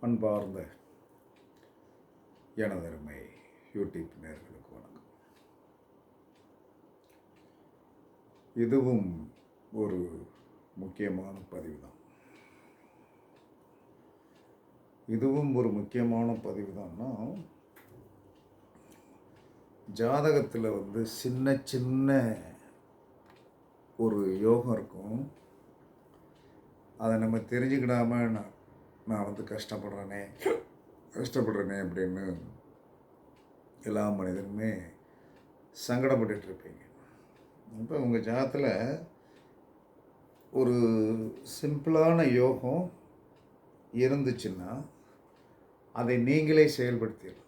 அன்பார்ந்த எனதருமை யூடியூப் நேர்களுக்கு வணக்கம். இதுவும் ஒரு முக்கியமான பதிவு தான் இதுவும் ஒரு முக்கியமான பதிவு தான்னா ஜாதகத்தில் வந்து சின்ன சின்ன ஒரு யோகம் இருக்கும். அதை நம்ம தெரிஞ்சுக்கிடாம நான் வந்து கஷ்டப்படுறேனே கஷ்டப்படுறேனே அப்படின்னு எல்லா மனிதனுமே சங்கடப்பட்டுட்டு இருப்பீங்க இப்போ உங்கள் ஜாதத்தில் ஒரு சிம்பிளான யோகம் இருந்துச்சுன்னா அதை நீங்களே செயல்படுத்திடலாம்.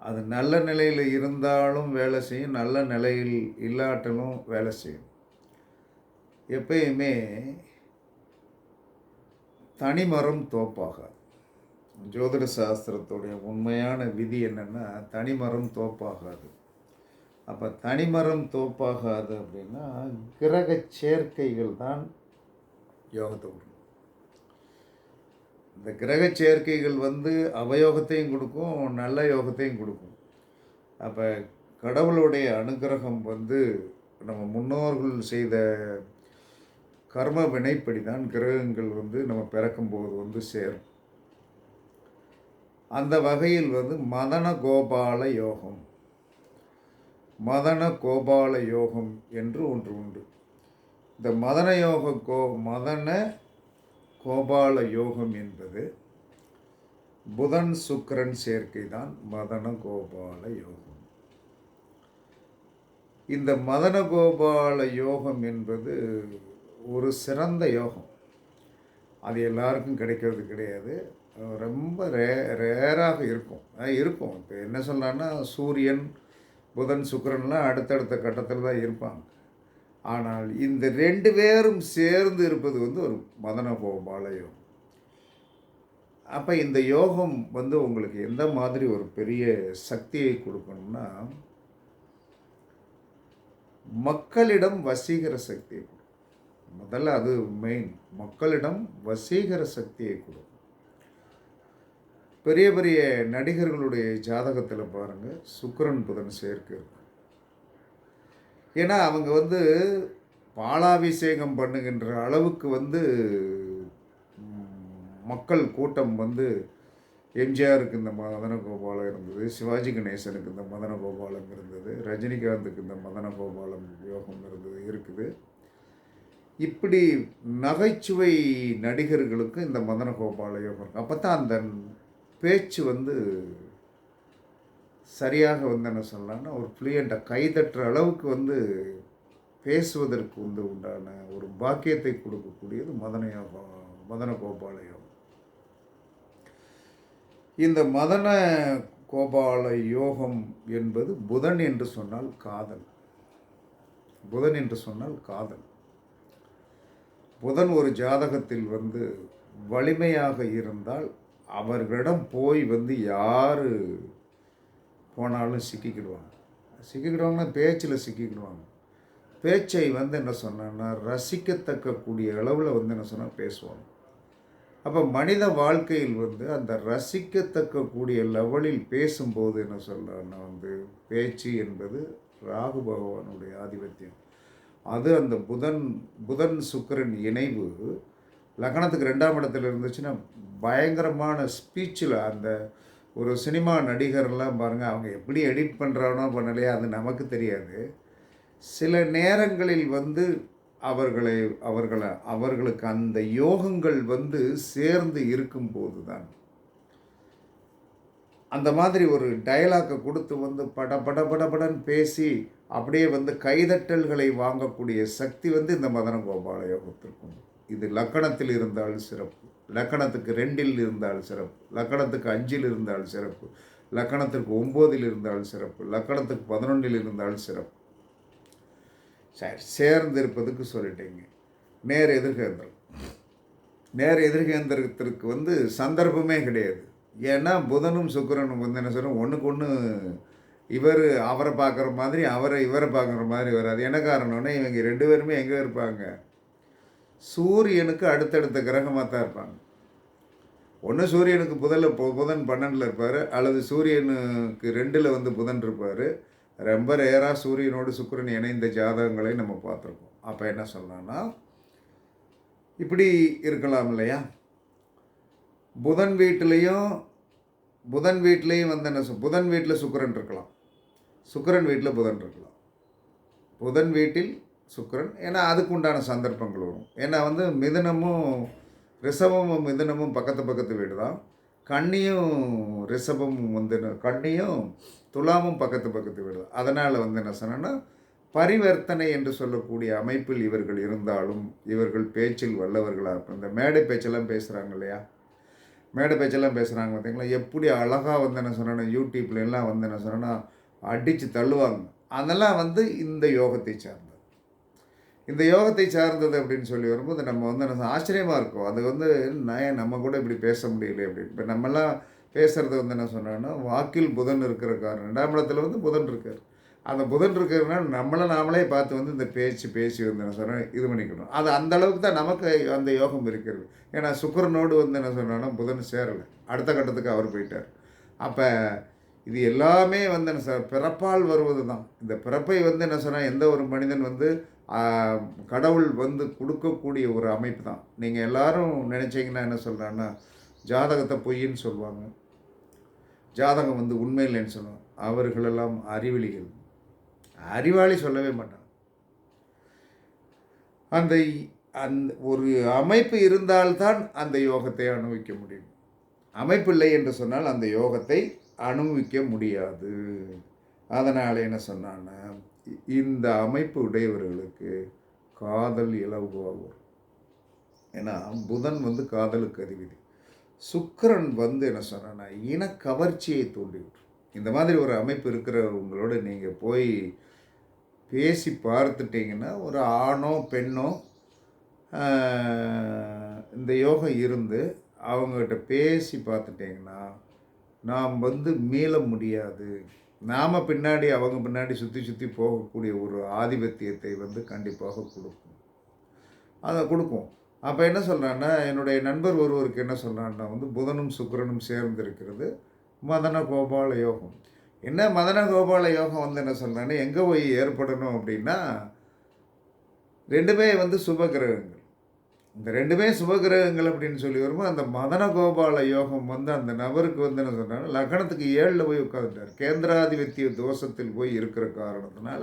அது நல்ல நிலையில் இருந்தாலும் வேலை செய்யும் நல்ல நிலையில் இல்லாட்டலும் வேலை செய்யும். எப்பயுமே தனிமரம் தோப்பாகாது. ஜோதிட சாஸ்திரத்துடைய உண்மையான விதி என்னென்னா தனிமரம் தோப்பாகாது. அப்போ தனிமரம் தோப்பாகாது அப்படின்னா கிரக சேர்க்கைகள் தான் யோகத்தை கொடுக்கும் இந்த கிரக சேர்க்கைகள் வந்து அவயோகத்தையும் கொடுக்கும் நல்ல யோகத்தையும் கொடுக்கும். அப்போ கடவுளுடைய அனுகிரகம் வந்து நம்ம முன்னோர்கள் செய்த கர்ம வினைப்படி தான் கிரகங்கள் வந்து நம்ம பிறக்கும்போது வந்து சேரும். அந்த வகையில் வந்து மதன கோபால யோகம். மதன கோபால யோகம் என்று ஒன்று உண்டு. இந்த மதன யோக கோ மதன கோபால யோகம் என்பது புதன் சுக்கிரன் சேர்க்கை தான் மதன கோபால யோகம். இந்த மதன கோபால யோகம் என்பது ஒரு சிறந்த யோகம். அது எல்லாருக்கும் கிடைக்கிறது கிடையாது. ரொம்ப ரே ரேராக இருக்கும். இருக்கும். இப்போ என்ன சொல்லலான்னா சூரியன் புதன் சுக்கிரன்லாம் அடுத்தடுத்த கட்டத்தில் தான் இருப்பாங்க. ஆனால் இந்த ரெண்டு பேரும் சேர்ந்து இருப்பது வந்து ஒரு மதன கோபால யோகம். அப்போ இந்த யோகம் வந்து உங்களுக்கு எந்த மாதிரி ஒரு பெரிய சக்தியை கொடுக்கணும்னா மக்களிடம் வசீகர சக்தியை கொடுக்கும். முதல்ல அது மெயின் மக்களிடம் வசீகர சக்தியை கொடுக்கும் பெரிய பெரிய நடிகர்களுடைய ஜாதகத்தில் பாருங்கள் சுக்கரன் புதன் சேர்க்கை இருக்கும் ஏன்னா அவங்க வந்து பாலாபிஷேகம் பண்ணுகின்ற அளவுக்கு வந்து மக்கள் கூட்டம் வந்து எம்ஜிஆருக்கு இந்த மதன கோபாலம் இருந்தது சிவாஜி கணேசனுக்கு இந்த மதன கோபாலம் இருந்தது ரஜினிகாந்துக்கு இந்த மதன கோபாலம் யோகம் இருந்தது இருக்குது. இப்படி நகைச்சுவை நடிகர்களுக்கு இந்த மதன கோபால யோகம் அப்போ தான் அந்த பேச்சு வந்து சரியாக வந்து என்ன சொல்லலாம்னா ஒரு பிளியண்ட்டை கைதட்டுற அளவுக்கு வந்து பேசுவதற்கு வந்து உண்டான ஒரு பாக்கியத்தை கொடுக்கக்கூடியது மதன யோகம் மதன கோபால யோகம் இந்த மதன கோபால யோகம் என்பது புதன் என்று சொன்னால் காதல். புதன் என்று சொன்னால் காதல். புதன் ஒரு ஜாதகத்தில் வந்து வலிமையாக இருந்தால் அவர்களிடம் போய் வந்து யார் போனாலும் சிக்கிக்கிடுவாங்க. சிக்கிக்கிடுவாங்கன்னா பேச்சில் சிக்கிக்கிடுவாங்க. பேச்சை வந்து என்ன சொன்னேன்னா ரசிக்கத்தக்க கூடிய அளவில் வந்து என்ன சொன்னால் பேசுவாங்க. அப்போ மனித வாழ்க்கையில் வந்து அந்த ரசிக்கத்தக்க கூடிய லெவலில் பேசும்போது என்ன சொல்கிறேன்னா வந்து பேச்சு என்பது ராகு பகவானுடைய ஆதிபத்தியம். அது அந்த புதன் புதன் சுக்கரன் இணைவு. லக்னத்துக்கு ரெண்டாம் இடத்துல இருந்துச்சுன்னா பயங்கரமான ஸ்பீச்சில் அந்த ஒரு சினிமா நடிகர்லாம் பாருங்கள் அவங்க எப்படி எடிட் பண்ணுறானோ பண்ணலையா அது நமக்கு தெரியாது. சில நேரங்களில் வந்து அவர்களை அவர்களை அவர்களுக்கு அந்த யோகங்கள் வந்து சேர்ந்து இருக்கும்போது தான் அந்த மாதிரி ஒரு டயலாக்கை கொடுத்து வந்து பட பட படபடன் பேசி அப்படியே வந்து கைதட்டல்களை வாங்கக்கூடிய சக்தி வந்து இந்த மதன கோபால யோகத்திற்கும் இது லக்கணத்தில் இருந்தால் சிறப்பு. லக்கணத்துக்கு ரெண்டில் இருந்தால் சிறப்பு. லக்கணத்துக்கு அஞ்சில் இருந்தால் சிறப்பு. லக்கணத்திற்கு ஒம்போதில் இருந்தால் சிறப்பு. லக்கணத்துக்கு பதினொன்றில் இருந்தால் சிறப்பு. சரி சேர்ந்து இருப்பதுக்கு சொல்லிட்டீங்க. நேர் எதிர்கேந்திரம். நேர் எதிர்கேந்திரத்திற்கு வந்து சந்தர்ப்பமே கிடையாது. ஏன்னா புதனும் சுக்கரனும் வந்து என்ன சொல்கிறோம் ஒன்றுக்கு ஒன்று இவர் அவரை பார்க்குற மாதிரி அவரை இவரை பார்க்குற மாதிரி வராது. என்ன காரணம்னா இவங்க ரெண்டு பேருமே எங்கே இருப்பாங்க? சூரியனுக்கு அடுத்தடுத்த கிரகமாக தான் இருப்பாங்க. ஒன்று சூரியனுக்கு புதனில் புதன் பன்னெண்டில் இருப்பார் அல்லது சூரியனுக்கு ரெண்டில் வந்து புதன் இருப்பார். ரொம்ப ரேராக சூரியனோடு சுக்கிரன் இணைந்த ஜாதகங்களை நம்ம பார்த்துருக்கோம். அப்போ என்ன சொல்லலாம்னா இப்படி இருக்கலாம் இல்லையா? புதன் வீட்டிலையும் புதன் வீட்லேயும் வந்து என்ன சொல் புதன் வீட்டில் சுக்கரன் இருக்கலாம். சுக்கரன் வீட்டில் புதன் இருக்கலாம். புதன் வீட்டில் சுக்கரன் ஏன்னா அதுக்கு உண்டான சந்தர்ப்பங்கள் வரும். ஏன்னா வந்து மிதுனமும் ரிஷபமும் மிதனமும் பக்கத்து பக்கத்து வீடு தான். கண்ணியும் ரிஷபமும் வந்து கண்ணியும் துலாமும் பக்கத்து பக்கத்து வீடு தான். அதனால் வந்து என்ன சொன்னேன்னா பரிவர்த்தனை என்று சொல்லக்கூடிய அமைப்பில் இவர்கள் இருந்தாலும் இவர்கள் பேச்சில் வல்லவர்களாக இருக்கும். இந்த மேடை பேச்செல்லாம் பேசுகிறாங்க இல்லையா? மேடை பேச்செல்லாம் பேசுகிறாங்க பார்த்தீங்களா எப்படி அழகாக வந்து என்ன சொன்னேன்னா யூடியூப்ல எல்லாம் வந்து என்ன சொன்னேன்னா அடித்து தள்ளுவாங்க. அதெல்லாம் வந்து இந்த யோகத்தை சார்ந்தது. இந்த யோகத்தை சார்ந்தது அப்படின்னு சொல்லி வரும்போது நம்ம வந்து என்ன ஆச்சரியமாக இருக்கும். அது வந்து நான் நம்ம கூட இப்படி பேச முடியல அப்படின்னு. இப்போ நம்மலாம் பேசுகிறது வந்து என்ன சொன்னோன்னா வாக்கில் புதன் இருக்கிற காரணம். ரெண்டாம் இடத்துல வந்து புதன் இருக்கார். அந்த புதன் இருக்கிறதுனால நம்மளை நாமளே பார்த்து வந்து இந்த பேச்சு பேசி வந்து என்ன சொன்னால் இது பண்ணிக்கணும். அது அந்த அளவுக்கு தான் நமக்கு அந்த யோகம் இருக்கிறது. ஏன்னா சுக்கிரனோடு வந்து என்ன சொன்னோன்னா புதன் சேரலை. அடுத்த கட்டத்துக்கு அவர் போயிட்டார். அப்போ இது எல்லாமே வந்து என்ன சார் பிறப்பால் வருவது தான். இந்த பிறப்பை வந்து என்ன சொன்னால் எந்த ஒரு மனிதன் வந்து கடவுள் வந்து கொடுக்கக்கூடிய ஒரு அமைப்பு தான். நீங்கள் எல்லாரும் நினச்சிங்கன்னா என்ன சொல்கிறாங்கன்னா ஜாதகத்தை பொய்ன்னு சொல்லுவாங்க. ஜாதகம் வந்து உண்மையில்லைன்னு சொல்லுவாங்க. அவர்களெல்லாம் அறிவிலிகள். அறிவாளி சொல்லவே மாட்டான். அந்த அந்த ஒரு அமைப்பு இருந்தால்தான் அந்த யோகத்தை அனுபவிக்க முடியும். அமைப்பு இல்லை என்று சொன்னால் அந்த யோகத்தை அனுபவிக்க முடியாது. அதனால் என்ன சொன்னான்னா இந்த அமைப்பு உடையவர்களுக்கு காதல் இலகுவாக ஏன்னா புதன் வந்து காதலுக்கு அதிபதி. சுக்கரன் வந்து என்ன சொன்னா இன கவர்ச்சியை தூண்டிவிடும். இந்த மாதிரி ஒரு அமைப்பு இருக்கிறவங்களோட நீங்கள் போய் பேசி பார்த்துட்டிங்கன்னா ஒரு ஆணோ பெண்ணோ இந்த யோகம் இருந்து அவங்ககிட்ட பேசி பார்த்துட்டிங்கன்னா நாம் வந்து மீள முடியாது. நாம் பின்னாடி அவங்க பின்னாடி சுற்றி சுற்றி போகக்கூடிய ஒரு ஆதிபத்தியத்தை வந்து கண்டிப்பாக கொடுக்கும். அதை கொடுக்கும். அப்போ என்ன சொல்கிறான்னா என்னுடைய நண்பர் ஒருவருக்கு என்ன சொல்கிறான்னா வந்து புதனும் சுக்கரனும் சேர்ந்திருக்கிறது மதன கோபால யோகம். என்ன மதன கோபால யோகம் வந்து என்ன சொல்கிறேன்னா எங்கே போய் ஏற்படணும் அப்படின்னா ரெண்டுமே வந்து சுப கிரகங்கள். இந்த ரெண்டுமே சுப கிரகங்கள் அப்படின்னு சொல்லி வரும்போது அந்த மதன கோபால யோகம் வந்து அந்த நபருக்கு வந்து என்ன சொல்கிறாங்க லக்னத்துக்கு ஏழில் போய் உட்காந்துட்டார் கேந்திராதிபத்திய தோஷத்தில் போய் இருக்கிற காரணத்தினால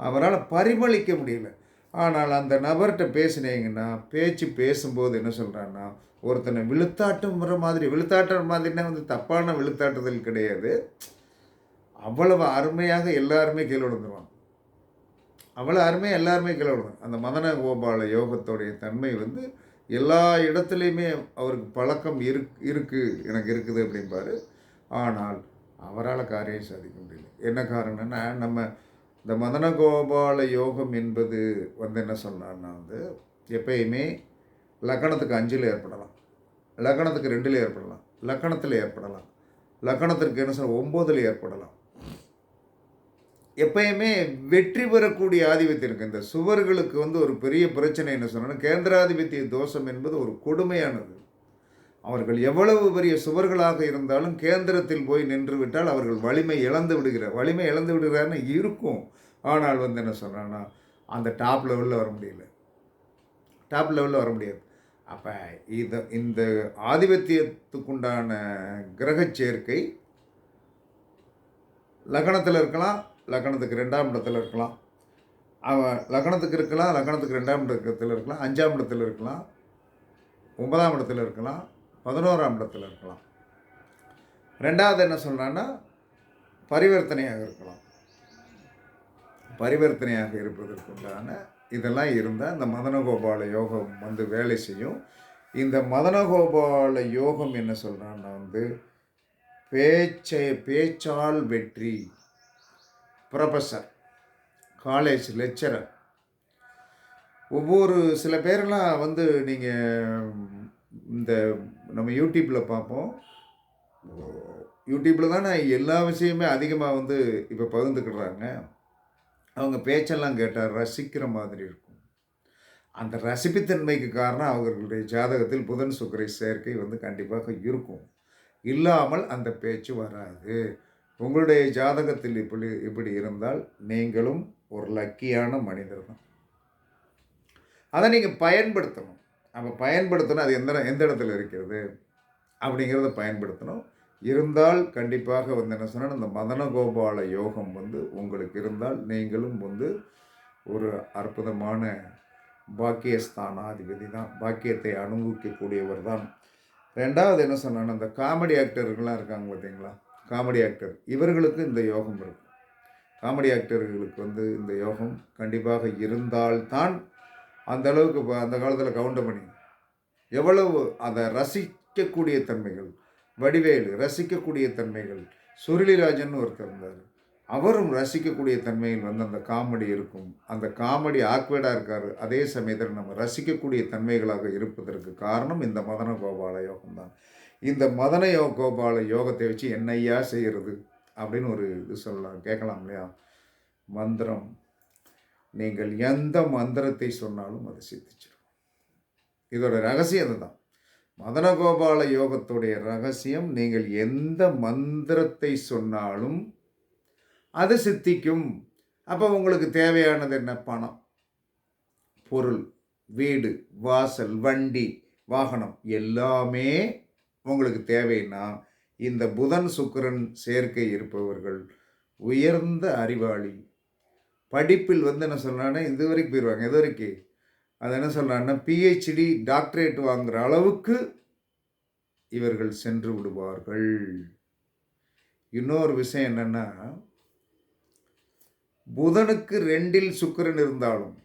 அவரால் பரிமளிக்க முடியல. ஆனால் அந்த நபர்கிட்ட பேசினீங்கன்னா பேச்சு பேசும்போது என்ன சொல்கிறான்னா ஒருத்தனை விழுத்தாட்டுங்கிற மாதிரி விழுத்தாட்டுற மாதிரினா வந்து தப்பான விழுத்தாட்டுதல் கிடையாது. அவ்வளவு அருமையாக எல்லாருமே கீழே விழுந்துருவாங்க அவ்வளோ அருமையாக எல்லாருமே கீழே விழுவாங்க அந்த மதன கோபால யோகத்தோடைய தன்மை வந்து எல்லா இடத்துலையுமே அவருக்கு பழக்கம் இருக் இருக்குது எனக்கு இருக்குது அப்படிம்பாரு. ஆனால் அவரால் காரியம் சாதிக்க முடியல. என்ன காரணம்னா நம்ம இந்த மதன கோபால யோகம் என்பது வந்து என்ன சொன்னான்னா வந்து எப்பயுமே லக்கணத்துக்கு அஞ்சில் ஏற்படலாம். லக்கணத்துக்கு ரெண்டில் ஏற்படலாம். லக்கணத்தில் ஏற்படலாம். லக்கணத்திற்கு என்ன சொன்னால் ஒம்போதில் ஏற்படலாம். எப்பயுமே வெற்றி பெறக்கூடிய ஆதிபத்தியம் இருக்கு. இந்த சுவர்களுக்கு வந்து ஒரு பெரிய பிரச்சனை என்ன சொன்னா கேந்திராதிபத்திய தோஷம் என்பது ஒரு கொடுமையானது. அவர்கள் எவ்வளவு பெரிய சுவர்களாக இருந்தாலும் கேந்திரத்தில் போய் நின்று விட்டால் அவர்கள் வலிமை இழந்து விடுகிறார் வலிமை இழந்து விடுகிறார்னு இருக்கும். ஆனால் வந்து என்ன சொல்கிறான்னா அந்த டாப் லெவலில் வர முடியல. டாப் லெவலில் வர முடியாது. அப்போ இது இந்த ஆதிபத்தியத்துக்குண்டான கிரகச் சேர்க்கை லக்னத்தில் இருக்கலாம் லக்கணத்துக்கு ரெண்டாம் இடத்துல இருக்கலாம். அவன் லக்கணத்துக்கு இருக்கலாம் லக்கணத்துக்கு ரெண்டாம் இடத்துல இருக்கலாம் அஞ்சாம் இடத்துல இருக்கலாம் ஒன்பதாம் இடத்துல இருக்கலாம் பதினோராம் இடத்துல இருக்கலாம். ரெண்டாவது என்ன சொல்கிறான்னா பரிவர்த்தனையாக இருக்கலாம். பரிவர்த்தனையாக இருப்பதற்குண்டான இதெல்லாம் இருந்தால் இந்த மதனகோபால யோகம் வந்து வேலை செய்யும். இந்த மதனகோபால யோகம் என்ன சொல்கிறான்னா வந்து பேச்சை பேச்சால் வெற்றி. ப்ரொஃபஸர் காலேஜ் லெக்சரர் ஒவ்வொரு சில பேரெல்லாம் வந்து நீங்கள் இந்த நம்ம யூடியூப்பில் பார்ப்போம். யூடியூப்பில் தானே எல்லா விஷயமே அதிகமாக வந்து இப்போ பகிர்ந்துக்கிடுறாங்க. அவங்க பேச்செல்லாம் கேட்டால் ரசிக்கிற மாதிரி இருக்கும். அந்த ரசிப்புத்தன்மைக்கு காரணம் அவர்களுடைய ஜாதகத்தில் புதன் சுக்கரை சேர்க்கை வந்து கண்டிப்பாக இருக்கும். இல்லாமல் அந்த பேச்சு வராது. உங்களுடைய ஜாதகத்தில் இப்படி இப்படி இருந்தால் நீங்களும் ஒரு லக்கியான மனிதர் தான். அதை நீங்கள் பயன்படுத்தணும். அப்போ பயன்படுத்தணும் அது எந்த எந்த இடத்துல இருக்கிறது அப்படிங்கிறத பயன்படுத்தணும். இருந்தால் கண்டிப்பாக வந்து என்ன சொன்னால் இந்த மதனகோபால யோகம் வந்து உங்களுக்கு இருந்தால் நீங்களும் வந்து ஒரு அற்புதமான பாக்கியஸ்தானாதிபதி தான். பாக்கியத்தை அனுபவிக்கக்கூடியவர் தான். ரெண்டாவது என்ன சொன்னான்னா இந்த காமெடி ஆக்டர்கள்லாம் இருக்காங்க பார்த்தீங்களா? Comedy actor. இவர்களுக்கு இந்த யோகம் இருக்கும். காமெடி ஆக்டர்களுக்கு வந்து இந்த யோகம் கண்டிப்பாக இருந்தால்தான் அந்த அளவுக்கு இப்போ அந்த காலத்தில் கவுண்டமணி பண்ணி எவ்வளவு அதை ரசிக்கக்கூடிய தன்மைகள் வடிவேலு ரசிக்கக்கூடிய தன்மைகள் சுருளிராஜன் ஒருத்தர் இருந்தார். அவரும் ரசிக்கக்கூடிய தன்மையில் வந்து அந்த காமெடி இருக்கும். அந்த காமெடி ஆக்வேர்டாக இருக்கார். அதே சமயத்தில் நம்ம ரசிக்கக்கூடிய தன்மைகளாக இருப்பதற்கு காரணம் இந்த மதன கோபால யோகம்தான். இந்த மதன யோக கோபால யோகத்தை வச்சு என்னையா செய்கிறது அப்படின்னு ஒரு இது சொல்லலாம். கேட்கலாம் இல்லையா? மந்திரம். நீங்கள் எந்த மந்திரத்தை சொன்னாலும் அது சித்திச்சிடும். இதோட ரகசியம் அதுதான். மதனகோபால யோகத்துடைய ரகசியம் நீங்கள் எந்த மந்திரத்தை சொன்னாலும் அது சித்திக்கும். அப்போ உங்களுக்கு தேவையானது என்ன? பணம் பொருள் வீடு வாசல் வண்டி வாகனம் எல்லாமே உங்களுக்கு தேவைன்னா இந்த புதன் சுக்கிரன் சேர்க்கை இருப்பவர்கள் உயர்ந்த அறிவாளி. படிப்பில் வந்து என்ன சொல்கிறாங்கன்னா இது வரைக்கும் போயிடுவாங்க இது வரைக்கும். அது என்ன சொல்கிறாங்கன்னா பிஹெச்டி டாக்டரேட் வாங்குகிற அளவுக்கு இவர்கள் சென்று விடுவார்கள். இன்னொரு விஷயம் என்னென்னா புதனுக்கு ரெண்டில் சுக்கிரன் இருந்தாலும்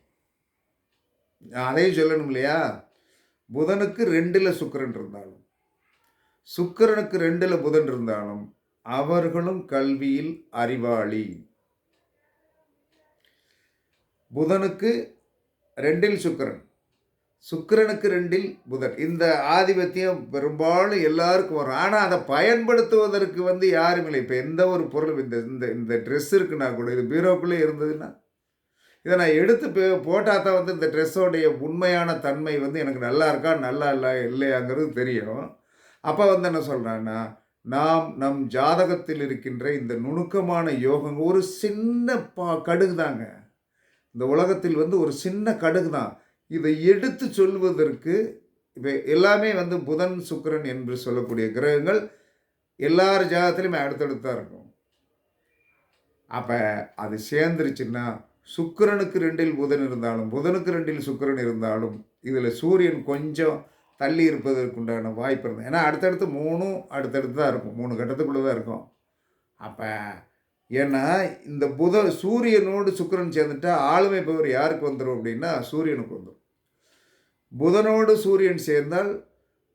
அதையும் சொல்லணும் இல்லையா? புதனுக்கு ரெண்டில் சுக்கிரன் இருந்தாலும் சுக்கிரனுக்கு ரெண்டில் புதன் இருந்தாலும் அவர்களும் கல்வியில் அறிவாளி. புதனுக்கு ரெண்டில் சுக்கரன். சுக்கிரனுக்கு ரெண்டில் புதன். இந்த ஆதிபத்தியம் பெரும்பாலும் எல்லாருக்கும் வரும். ஆனால் அதை பயன்படுத்துவதற்கு வந்து யாரும் இல்லை. இப்போ எந்த ஒரு பொருளும் இந்த இந்த இந்த ட்ரெஸ் இருக்குன்னா கூட இது பீரோக்குள்ளே இருந்ததுன்னா இதை நான் எடுத்து போட்டால் தான் வந்து இந்த ட்ரெஸ்ஸோடைய உண்மையான தன்மை வந்து எனக்கு நல்லா இருக்கா நல்லா இல்லை இல்லையாங்கிறது தெரியும். அப்போ வந்து என்ன சொல்கிறேன்னா நாம் நம் ஜாதகத்தில் இருக்கின்ற இந்த நுணுக்கமான யோகம் ஒரு சின்ன பா கடுகு தாங்க இந்த உலகத்தில் வந்து ஒரு சின்ன கடுகு தான் இதை எடுத்து சொல்வதற்கு இப்போ எல்லாமே வந்து புதன் சுக்கிரன் என்று சொல்லக்கூடிய கிரகங்கள் எல்லார் ஜாதகத்துலையுமே அடுத்தடுத்து தான் இருக்கும். அப்போ அது சேர்ந்துருச்சுன்னா சுக்கிரனுக்கு ரெண்டில் புதன் இருந்தாலும் புதனுக்கு ரெண்டில் சுக்கிரன் இருந்தாலும் இதில் சூரியன் கொஞ்சம் தள்ளி இருப்பதற்குண்டான வாய்ப்பு இருந்தது ஏன்னா அடுத்தடுத்து மூணும் அடுத்தடுத்து தான் இருக்கும். மூணு கட்டத்துக்குள்ளே தான் இருக்கும். அப்போ ஏன்னா இந்த புத சூரியனோடு சுக்கிரன் சேர்ந்துட்டா ஆளுமை பவர் யாருக்கு வந்துடும் அப்படின்னா சூரியனுக்கு வந்துடும் புதனோடு சூரியன் சேர்ந்தால்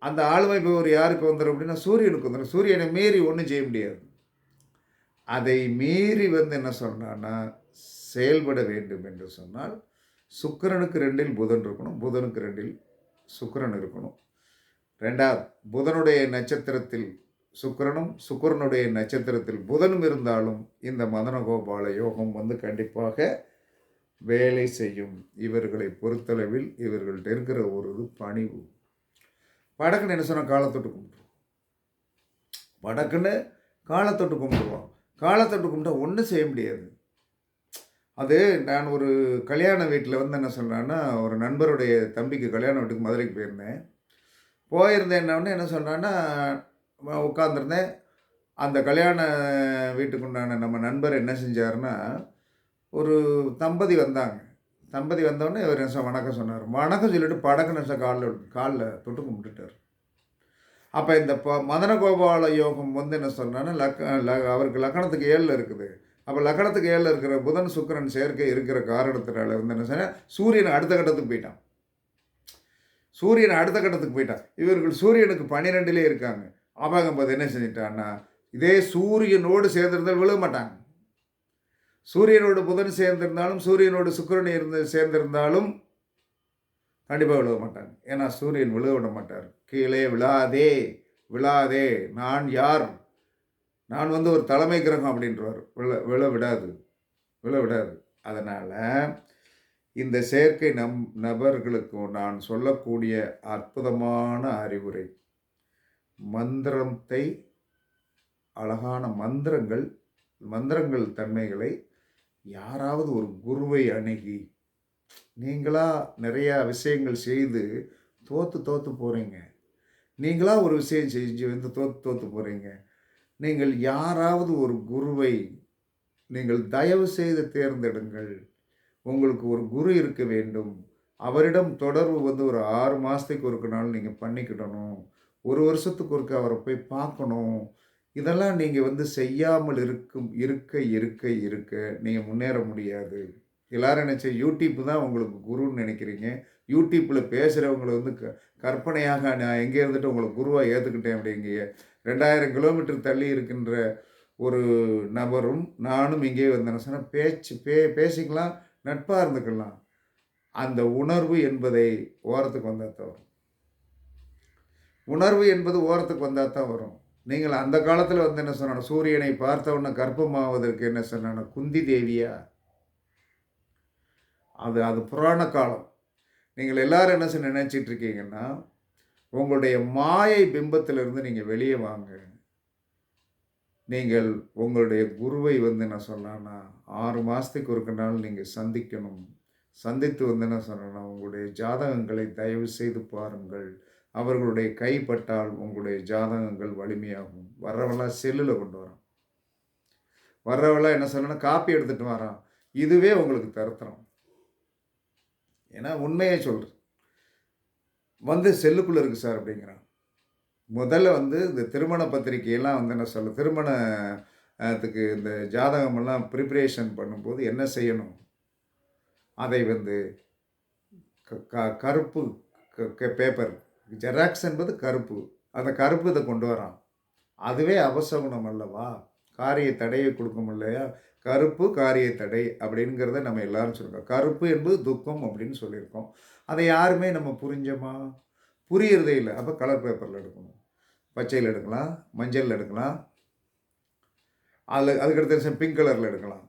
அந்த ஆளுமை பவர் யாருக்கு வந்துடும் அப்படின்னா சூரியனுக்கு வந்துடும் சூரியனை மீறி ஒன்றும் செய்ய முடியாது. அதை மீறி வந்து என்ன சொன்னான்னா செயல்பட வேண்டும் என்று சொன்னால் சுக்கிரனுக்கு ரெண்டில் புதன் இருக்கணும். புதனுக்கு ரெண்டில் சுக்கரன் இருக்கணும். ரெண்டாவது புதனுடைய நட்சத்திரத்தில் சுக்கிரனும் சுக்கரனுடைய நட்சத்திரத்தில் புதனும் இருந்தாலும் இந்த மதனகோபால யோகம் வந்து கண்டிப்பாக வேலை செய்யும். இவர்களை பொறுத்தளவில் இவர்கள்ட்ட இருக்கிற ஒரு இது பணிவு. வடக்குன்னு என்ன சொன்னால் காலத்தொட்டு கும்பிட்டுருவோம். வடக்குன்னு காலத்தொட்டு கும்பிடுவோம் காலத்தொட்டு கும்பிட்டா ஒன்றும் செய்ய முடியாது. அது நான் ஒரு கல்யாண வீட்டில் வந்து என்ன சொல்கிறேன்னா ஒரு நண்பருடைய தம்பிக்கு கல்யாண வீட்டுக்கு மதுரைக்கு போயிருந்தேன். போயிருந்தேன்னொடனே என்ன சொல்கிறான்னா உட்காந்துருந்தேன் அந்த கல்யாண வீட்டுக்குண்டான நம்ம நண்பர் என்ன செஞ்சாருன்னா ஒரு தம்பதி வந்தாங்க. தம்பதி வந்தோடனே இவர் நிமிஷம் வணக்கம் சொன்னார். வணக்கம் சொல்லிட்டு படக்கு நிமிஷம் காலில் காலில் தொட்டு கும்பிட்டுட்டார். அப்போ இந்த ப மதன கோபால யோகம் வந்து என்ன சொன்னான்னா லக்க ல அவருக்கு லக்கணத்துக்கு ஏழில் இருக்குது. அப்போ லக்கணத்துக்கு ஏழில் இருக்கிற புதன் சுக்கிரன் சேர்க்கை இருக்கிற காரணத்தினால வந்து என்ன சொன்னால் சூரியன் அடுத்த கட்டத்துக்கு போயிட்டான். சூரியன் அடுத்த கட்டத்துக்கு போயிட்டான். இவர்கள் சூரியனுக்கு பன்னிரெண்டுலே இருக்காங்க. ஆபாகம்போது என்ன செஞ்சிட்டான்னா இதே சூரியனோடு சேர்ந்திருந்தால் விழுக மாட்டாங்க. சூரியனோடு புதன் சேர்ந்திருந்தாலும் சூரியனோடு சுக்கரன் இருந்து சேர்ந்திருந்தாலும் கண்டிப்பாக விழுக மாட்டாங்க. ஏன்னா சூரியன் விழுக விட மாட்டார். கீழே விழாதே விழாதே நான் யார்? நான் வந்து ஒரு தலைமை கிரகம் அப்படின்றவர். விழ விழ விடாது. விழ விடாது. அதனால் இந்த செயற்கை நம் நபர்களுக்கு நான் சொல்லக்கூடிய அற்புதமான அறிவுரை. மந்திரத்தை அழகான மந்திரங்கள் மந்திரங்கள் தன்மைகளை யாராவது ஒரு குருவை அணுகி நீங்களாக நிறையா விஷயங்கள் செய்து தோற்று தோற்று போகிறீங்க நீங்களாக ஒரு விஷயம் செஞ்சு வந்து தோற்று தோற்று போகிறீங்க நீங்கள் யாராவது ஒரு குருவை நீங்கள் தயவு செய்து தேர்ந்தெடுங்கள். உங்களுக்கு ஒரு குரு இருக்க வேண்டும். அவரிடம் தொடர்பு வந்து ஒரு ஆறு மாதத்துக்கு ஒருக்கனாலும் நீங்கள் பண்ணிக்கிடணும். ஒரு வருஷத்துக்கு ஒருக்க அவரை போய் பார்க்கணும். இதெல்லாம் நீங்கள் வந்து செய்யாமல் இருக்கும் இருக்க இருக்க இருக்க நீங்கள் முன்னேற முடியாது. எல்லாரும் நினச்ச யூடியூப் தான் உங்களுக்கு குருன்னு நினைக்கிறீங்க. யூடியூப்பில் பேசுகிறவங்களை வந்து க கற்பனையாக நான் எங்கே இருந்துட்டு உங்களை குருவாக ஏற்றுக்கிட்டேன் அப்படிங்க ரெண்டாயிரம் கிலோமீட்டர் தள்ளி இருக்கின்ற ஒரு நபரும் நானும் இங்கே வந்தேன். சொன்னால் பேச்சு பே பேசிக்கலாம் நட்பாக இருந்துக்கலாம். அந்த உணர்வு என்பதை ஓரத்துக்கு வந்தால் தான் வரும். உணர்வு என்பது ஓரத்துக்கு வந்தால் தான் வரும். நீங்கள் அந்த காலத்தில் வந்து என்ன சொன்னாங்க சூரியனை பார்த்தவொன்னே கர்ப்பமாவதற்கு என்ன சொன்ன குந்தி தேவியா? அது அது புராண காலம். நீங்கள் எல்லாரும் என்ன செய்ய நினைச்சிட்டு இருக்கீங்கன்னா உங்களுடைய மாயை பிம்பத்திலிருந்து நீங்கள் வெளியே வாங்க. நீங்கள் உங்களுடைய குருவை வந்து என்ன சொன்னேன்னா ஆறு மாதத்துக்கு ஒரு நாள் நீங்கள் சந்திக்கணும். சந்தித்து வந்து என்ன சொல்லணும்னா உங்களுடைய ஜாதகங்களை தயவு செய்து பாருங்கள். அவர்களுடைய கைப்பட்டால் உங்களுடைய ஜாதகங்கள் வலிமையாகும். வர்றவெல்லாம் செல்லில் கொண்டு வரான். வர்றவெல்லாம் என்ன சொல்லணும் காப்பி எடுத்துகிட்டு வரான். இதுவே உங்களுக்கு தருத்திரம். ஏன்னா உண்மையை சொல்கிறேன் வந்து செல்லுக்குள்ளே இருக்குது சார் அப்படிங்கிறான் முதல்ல வந்து இந்த திருமண பத்திரிகையெல்லாம் வந்து என்ன சொல்ல திருமணத்துக்கு இந்த ஜாதகமெல்லாம் ப்ரிப்ரேஷன் பண்ணும்போது என்ன செய்யணும்? அதை வந்து க க கருப்பு பேப்பர் ஜெராக்ஸ் என்பது கருப்பு. அந்த கருப்பு இதை கொண்டு வரான். அதுவே அவசகுணம் அல்லவா? காரிய தடையை கொடுக்கும் இல்லையா? கருப்பு காரிய தடை அப்படிங்கிறத நம்ம எல்லாரும் சொல்லுவோம் கருப்பு என்பது துக்கம் அப்படின்னு சொல்லியிருக்கோம். அதை யாருமே நம்ம புரிஞ்சோமா? புரியறதே இல்லை. அப்போ கலர் பேப்பரில் எடுக்கணும். பச்சையில் எடுக்கலாம் மஞ்சளில் எடுக்கலாம். அதில் அதுக்கடுத்த பிங்க் கலரில் எடுக்கலாம்.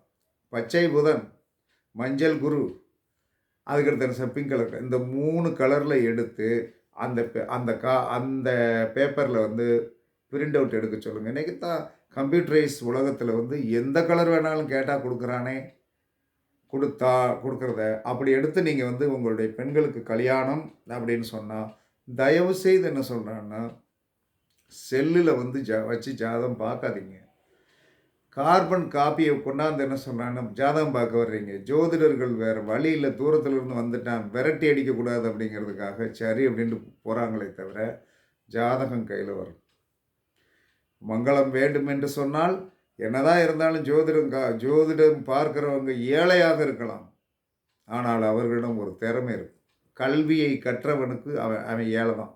பச்சை புதன் மஞ்சள் குரு. அதுக்கடுத்த பிங்க் கலர் இந்த மூணு கலரில் எடுத்து அந்த அந்த கா அந்த பேப்பரில் வந்து பிரிண்ட் அவுட் எடுக்க சொல்லுங்கள் இன்றைக்கி தான் கம்ப்யூட்டரைஸ் உலகத்தில் வந்து எந்த கலர் வேணாலும் கேட்டால் கொடுக்குறானே. கொடுத்தா கொடுக்குறத அப்படி எடுத்து நீங்கள் வந்து உங்களுடைய பெண்களுக்கு கல்யாணம் அப்படின்னு சொன்னால் தயவு செய்து என்ன சொல்கிறான்னா செல்லில் வந்து ஜா வச்சு ஜாதகம் பார்க்காதீங்க. கார்பன் காப்பியை கொண்டாந்து என்ன சொல்கிறாங்கன்னா ஜாதகம் பார்க்க வர்றீங்க. ஜோதிடர்கள் வேறு வழியில் தூரத்தில் இருந்து வந்துட்டான் விரட்டி அடிக்கக்கூடாது அப்படிங்கிறதுக்காக சரி அப்படின்ட்டு போகிறாங்களே தவிர ஜாதகம் கையில் வரும். மங்களம் வேண்டும் என்று சொன்னால் என்னதான் இருந்தாலும் ஜோதிடம் கா ஜோதிடம் பார்க்குறவங்க ஏழையாக இருக்கலாம். ஆனால் அவர்களிடம் ஒரு திறமை இருக்கும் கல்வியை கற்றவனுக்கு அவன் அவன் ஏழை தான்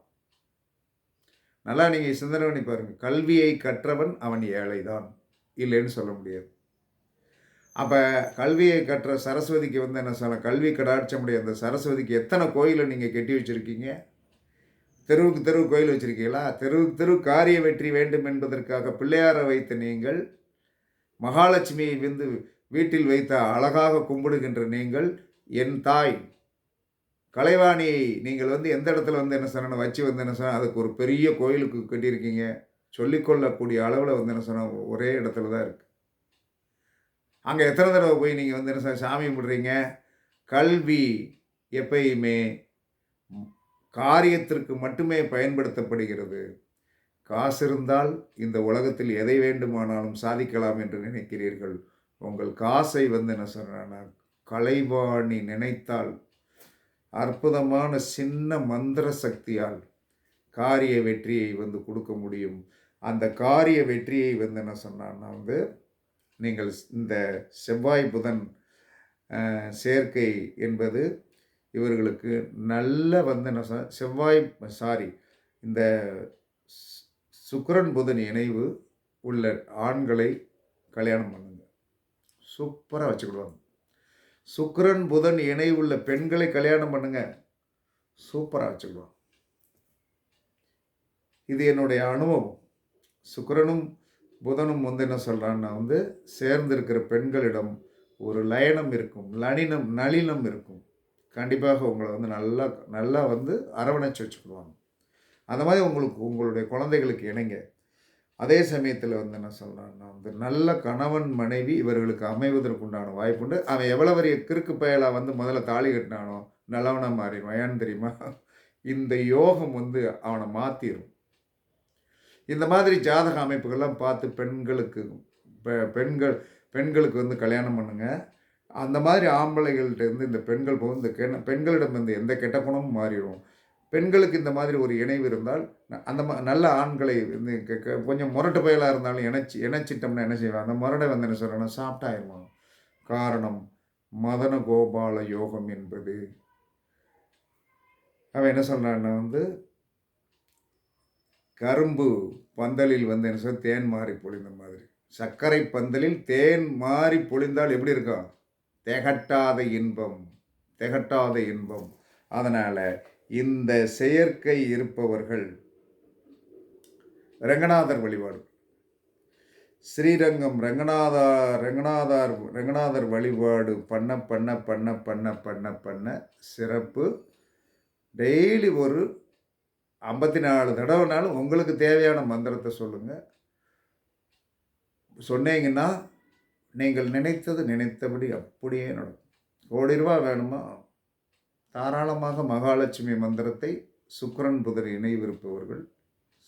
நல்லா நீங்கள் சிந்தனை பண்ணி பாருங்கள் கல்வியை கற்றவன் அவன் ஏழை தான் இல்லைன்னு சொல்ல முடியாது. அப்போ கல்வியை கற்ற சரஸ்வதிக்கு வந்து என்ன சொல்ல கல்வி கடாட்சமுடைய அந்த சரஸ்வதிக்கு எத்தனை கோயிலை நீங்கள் கட்டி வச்சுருக்கீங்க? தெருவுக்கு தெரு கோயில் வச்சுருக்கீங்களா? தெருவுக்கு தெரு காரிய வெற்றி வேண்டும் என்பதற்காக பிள்ளையாரை வைத்த நீங்கள் மகாலட்சுமியை வந்து வீட்டில் வைத்த அழகாக கும்பிடுகின்ற நீங்கள் என் தாய். கலைவாணியை நீங்கள் வந்து எந்த இடத்துல வந்து என்ன சொன்ன வச்சு வந்து என்ன சொன்னால் அதுக்கு ஒரு பெரிய கோயிலுக்கு கட்டியிருக்கீங்க. சொல்லிக்கொள்ளக்கூடிய அளவில் வந்து என்ன சொன்னால் ஒரே இடத்துல தான் இருக்குது அங்கே எத்தனை தடவை போய் நீங்கள் வந்து என்ன சாமி கும்பிட்றீங்க? கல்வி எப்பயுமே காரியத்திற்கு மட்டுமே பயன்படுத்தப்படுகிறது. காசு இருந்தால் இந்த உலகத்தில் எதை வேண்டுமானாலும் சாதிக்கலாம் என்று நினைக்கிறீர்கள். உங்கள் காசை வந்து என்ன சொல்கிறேன்னா கலைவாணி நினைத்தால் அற்புதமான சின்ன மந்திர சக்தியால் காரிய வெற்றியை வந்து கொடுக்க முடியும். அந்த காரிய வெற்றியை வந்து என்ன சொன்னான்னா வந்து நீங்கள் இந்த செவ்வாய் புதன் சேர்க்கை என்பது இவர்களுக்கு நல்ல வந்து என்ன செவ்வாய் சாரி இந்த சுக்கரன் புதன் இணைவு உள்ள ஆண்களை கல்யாணம் பண்ணுங்க. சூப்பராக வச்சுக்கிடுவாங்க. சுக்கரன் புதன் இணைவு உள்ள பெண்களை கல்யாணம் பண்ணுங்க. சூப்பராக வச்சுக்கிடுவாங்க. இது என்னுடைய அனுபவம். சுக்கரனும் புதனும் வந்து என்ன சொல்கிறான்னா வந்து சேர்ந்திருக்கிற பெண்களிடம் ஒரு லயனம் இருக்கும். லனினம் நளினம் இருக்கும். கண்டிப்பாக உங்களை வந்து நல்லா நல்லா வந்து அரவணைச்சு வச்சுக்கிடுவாங்க. அந்த மாதிரி உங்களுக்கு உங்களுடைய குழந்தைகளுக்கு இணைங்க. அதே சமயத்தில் வந்து என்ன சொல்கிறான்னா வந்து நல்ல கணவன் மனைவி இவர்களுக்கு அமைவதற்குண்டான வாய்ப்பு வாய்ப்புண்டு. அவன் எவ்வளோ பெரிய கிறுக்கு பயலாக வந்து முதல்ல தாலி கட்டினானோ நல்லவனாக மாறிடுவான். ஏன்னு தெரியுமா? இந்த யோகம் வந்து அவனை மாற்றிடும் இந்த மாதிரி ஜாதக அமைப்புகள்லாம் பார்த்து பெண்களுக்கு பெ- பெண்கள் பெண்களுக்கு வந்து கல்யாணம் பண்ணுங்க. அந்த மாதிரி ஆம்பளைகள்கிட்ட இருந்து இந்த பெண்கள் போகும் இந்த பெண்களிடம் இருந்து எந்த கெட்ட குணமும் மாறிடும். பெண்களுக்கு இந்த மாதிரி ஒரு இணைவு இருந்தால் ந- அந்த நல்ல ஆண்களை வந்து க- கொஞ்சம் முரட்டு பயலாக இருந்தாலும் இணைச்சி இணைச்சிட்டோம்னா என்ன செய்வான் அந்த முரடை வந்து என்ன சொல்கிறேன்னா சாப்பிட்டாயிருவாங்க காரணம் மதன கோபால யோகம் என்பது. அவன் என்ன சொல்கிறான்னா வந்து கரும்பு பந்தலில் வந்து என்ன சொல்ல தேன் மாறி பொழிந்த மாதிரி. சர்க்கரை பந்தலில் தேன் மாறி பொழிந்தால் எப்படி இருக்கும்? திகட்டாத இன்பம் திகட்டாத இன்பம். அதனால் இந்த செயற்கை இருப்பவர்கள். ரங்கநாதர் வழிபாடு. ஸ்ரீரங்கம் ரங்கநாதா ரங்கநாதார் ரங்கநாதர் வழிபாடு பண்ண பண்ண பண்ண பண்ண பண்ண பண்ண சிறப்பு. டெய்லி ஒரு ஐம்பத்தி நாலு தடவைனாலும் உங்களுக்கு தேவையான மந்திரத்தை சொல்லுங்கள் சொன்னீங்கன்னா நீங்கள் நினைத்தது நினைத்தபடி அப்படியே நடக்கும். கோடி ரூபா வேணுமா? தாராளமாக மகாலட்சுமி மந்திரத்தை சுக்கரன் புதர் இணைவிருப்பவர்கள்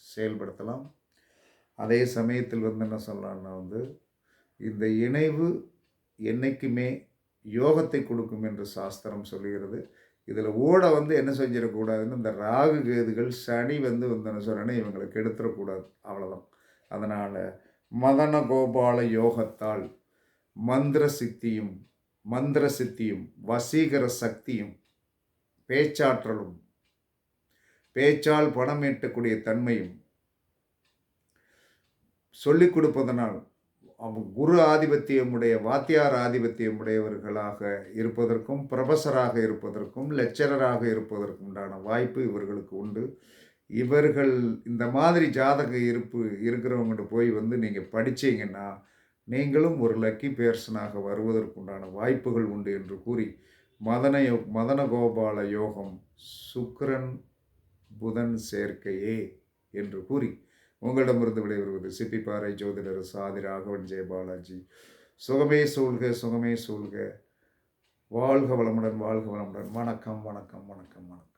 செயல்படுத்தலாம். அதே சமயத்தில் வந்து என்ன சொல்லலாம்னா வந்து இந்த இணைவு என்றைக்குமே யோகத்தை கொடுக்கும் என்று சாஸ்திரம் சொல்லுகிறது. இதில் ஓட வந்து என்ன செஞ்சிடக்கூடாதுன்னு இந்த ராகு கேதுகள் சனி வந்து வந்து என்ன சொல்கிறேன்னா இவங்களுக்கு எடுத்துடக்கூடாது அவ்வளோதான் அதனால் மதன கோபால யோகத்தால் மந்திர சித்தியும் மந்திர சித்தியும் வசீகர சக்தியும் பேச்சாற்றலும் பேச்சால் பணம் ஈட்டக்கூடிய தன்மையும் சொல்லிக் கொடுப்பதனால் அவங்க குரு ஆதிபத்தியமுடைய வாத்தியார் ஆதிபத்தியமுடையவர்களாக இருப்பதற்கும் ப்ரொஃபஸராக இருப்பதற்கும் லெக்சரராக இருப்பதற்கும் உண்டான வாய்ப்பு இவர்களுக்கு உண்டு. இவர்கள் இந்த மாதிரி ஜாதக இருப்பு இருக்கிறவங்ககிட்ட போய் வந்து நீங்கள் படிச்சீங்கன்னா நீங்களும் ஒரு லக்கி பேர்சனாக வருவதற்குண்டான வாய்ப்புகள் உண்டு என்று கூறி மதன யோ மதன கோபால யோகம் சுக்கரன் புதன் சேர்க்கையே என்று கூறி உங்களிடமிருந்து விடைபெறுவது சிப்பிப்பாறை ஜோதிடர் சாதி ராகவன் ஜெயபாலாஜி சுகமே சூழ்க சுகமே சூழ்க. வாழ்க வளமுடன் வாழ்க வளமுடன். வணக்கம் வணக்கம் வணக்கம் வணக்கம்.